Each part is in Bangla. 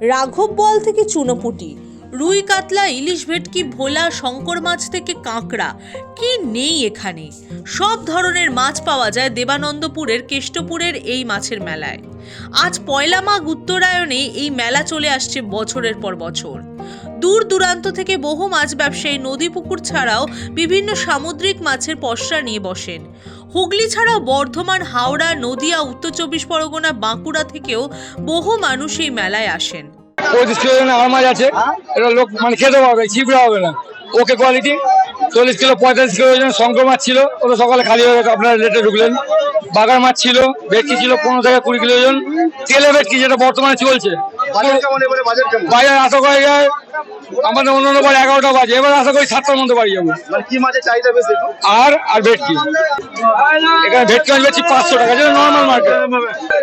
রাঘব বল থেকে চুনোপুটি। রুই কাতলা, ইলিশ ভেটকি, ভোলা, শঙ্কর মাছ থেকে কাঁকড়া। কি নেই এখানে? সব ধরনের মাছ পাওয়া যায় দেবানন্দপুরের, কেষ্টপুরের এই মাছের মেলায়। আজ পয়লা মাঘ উত্তরায়ণে এই মেলা চলে আসছে বছরের পর বছর। দূর দূরান্ত থেকে বহু মাছ ব্যবসায়ী নদী পুকুর ছাড়াও বিভিন্ন সামুদ্রিক মাছের পসরা নিয়ে বসেন। হুগলি ছাড়াও বর্ধমান হাওড়া নদিয়া উত্তর চব্বিশ পরগনা বাঁকুড়া থেকেও বহু মানুষ এই মেলায় আসেন। পঁয়ত্রিশ কিলো আমার মাছ আছে। এটা লোক মানে খেতে পারবে চিপড়া হবে না। ওকে কোয়ালিটি চল্লিশ কিলো পঁয়তাল্লিশ কিলো ওজন শঙ্কর মাছ ছিল। ওটা সকালে খালি হয়ে গেছে আপনারা লেটে ঢুকলেন। বাগার মাছ ছিল ভেটকি ছিল পনেরো থেকে কুড়ি কিলো ওজন। তেলে ভেটকি যেটা বর্তমানে চলছে। বাজার আশা করা যায় আমাদের অন্য অন্য বার এগারোটা বাজে। এবার আশা করি সাতটার মধ্যে বাড়ি যাব। মানে কি মাছের চাহিদা বেশি? আর আর ভেটকি। এখানে ভেটকি আমি বেচি পাঁচশো টাকা যেটা নর্মাল মার্কেট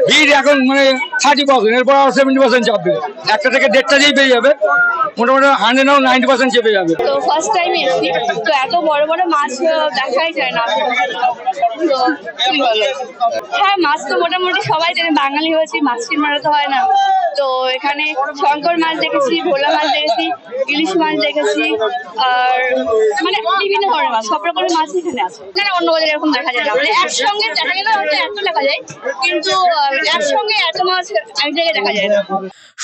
ভিড় এখন মানে থার্টি পার্সেন্ট এরপর আর সেভেন্টি পার্সেন্ট চাপবে। একটা থেকে দেড়টা যেই পেয়ে যাবে। মোটামুটি হান্ড্রেড নাও নাইনটি পার্সেন্ট চেপে যাবে। তো ফার্স্ট টাইম এসেছি। তো এত বড় বড় মাছ দেখাই যায় না। হ্যাঁ মাছ তো মোটামুটি সবাই জানে বাঙালি হয়েছি মাছ চিনমারা তো হয় না। তো এখানে শঙ্কর মাছ দেখেছি, ভোলা মাছ দেখেছি, ইলিশ মাছ দেখেছি, আর মানে বিভিন্ন ধরনের মাছ, সব রকমের মাছ এখানে আছে। এখানে অন্য বাজারে এরকম দেখা যায় না। মানে একসঙ্গে দেখা গেলে হয়তো এত দেখা যায়, কিন্তু একসঙ্গে এত মাছ এক জায়গায় দেখা যায় না।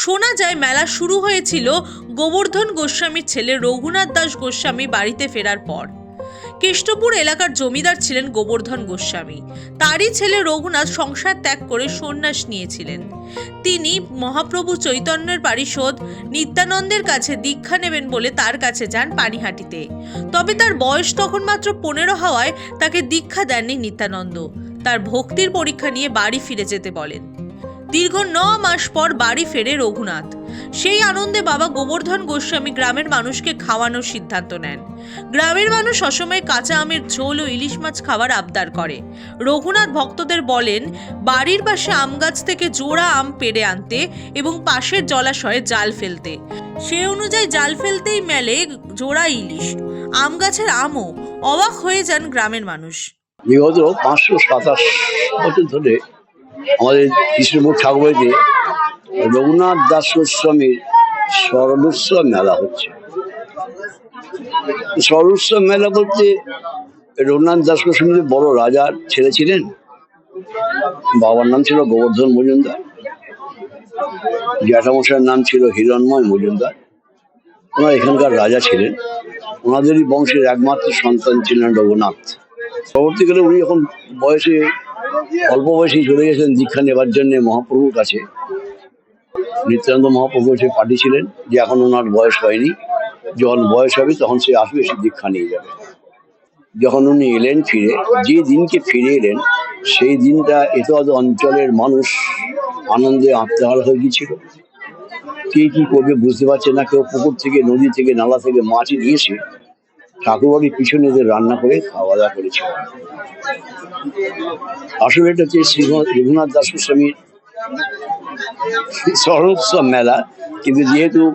শোনা যায় মেলা শুরু হয়েছিল গোবর্ধন গোস্বামীর ছেলে রঘুনাথ দাস গোস্বামী বাড়িতে ফেরার পর। কেষ্টপুর এলাকার জমিদার ছিলেন গোবর্ধন গোস্বামী। তারই ছেলে রঘুনাথ সংসার ত্যাগ করে সন্ন্যাস নিয়েছিলেন। তিনি মহাপ্রভু চৈতন্যের পারিষদ নিত্যানন্দের কাছে দীক্ষা নেবেন বলে তার কাছে যান পানিহাটিতে। তবে তার বয়স তখন মাত্র পনেরো হওয়ায় তাকে দীক্ষা দেননি নিত্যানন্দ। তার ভক্তির পরীক্ষা নিয়ে বাড়ি ফিরে যেতে বলেন। দীর্ঘ ন মাস পর বাড়ি ফেরে রঘুনাথ। সেই আনন্দে বাবা গোবর্ধন গোস্বামী গ্রামের মানুষকে খাওয়ানোর সিদ্ধান্ত নেন। গ্রামের মানুষ অসময়ে কাঁচা আমের ঝোল ও ইলিশ মাছ খাওয়ার আবদার করে। রঘুনাথ ভক্তদের বলেন, বাড়ির পাশে আম গাছ থেকে জোড়া আম পেড়ে আনতে এবং পাশের জলাশয়ে জাল ফেলতে। সে অনুযায়ী জাল ফেলতেই মেলে জোড়া ইলিশ। আম গাছের আমও অবাক হয়ে যান গ্রামের মানুষ। বিগত পাঁচশো সাতাশ বছর ধরে আমাদের কৃষ্ণপুর ঠাকুরবাড়িতে রঘুনাথ দাস গোস্বামীর স্মরণোৎসব মেলা হচ্ছে। স্মরণোৎসব মেলা বলতে রঘুনাথ দাস গোস্বামী বড় রাজার ছেলে ছিলেন। বাবার নাম ছিল গোবর্ধন মজুমদার। জ্যাঠামশাইয়ের নাম ছিল হিরণময় মজুমদার। ওনারা এখানকার রাজা ছিলেন। ওনাদেরই বংশের একমাত্র সন্তান ছিলেন রঘুনাথ। পরবর্তীকালে উনি যখন বয়সে, অল্প বয়সেই চলে গেছেন দীক্ষা নেবার জন্য মহাপ্রভুর কাছে নিত্যানন্দ মহাপ্রভু সে পাঠিয়েছিলেন যে এখন ওনার বয়স হয়নি, যখন বয়স হবে তখন সে আসবে, সে দীক্ষা নিয়ে যাবে। যখন উনি এলেন ফিরে, যে দিনকে ফিরে এলেন, সেই দিনটা এত অঞ্চলের মানুষ আনন্দে আত্মহারা হয়ে গিয়েছিল। কে কি করবে বুঝতে পারছে না, কেউ পুকুর থেকে, নদী থেকে, নালা থেকে মাছ নিয়ে এসে ঠাকুরবাড়ির পিছনে এদের রান্না করে খাওয়া দাওয়া করেছিল। আসলে এটা হচ্ছে রঘুনাথ দাস গোস্বামীর স্মরণোৎসব মেলা কিন্তু যেহেতু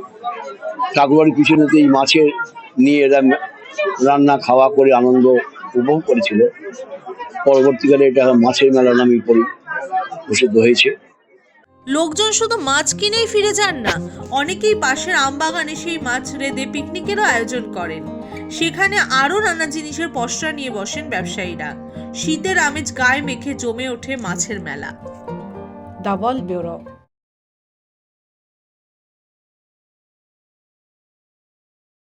ঠাকুরবাড়ির পিছনেতে এই মাছের নিয়ে এরা রান্না খাওয়া করে আনন্দ উপভোগ করেছিল পরবর্তীকালে এটা মাছের মেলা নামে পরি- প্রসিদ্ধ হয়েছে। লোকজন শুধু মাছ কিনেই ফিরে যান না অনেকেই পাশের আমবাগানে সেই মাছ রেঁধে পিকনিকেরও আয়োজন করেন। সেখানে আরও নানা জিনিসের পসরা নিয়ে বসেন ব্যবসায়ীরা। শীতের আমেজ গায়ে মেখে জমে ওঠে মাছের মেলা। Double bureau.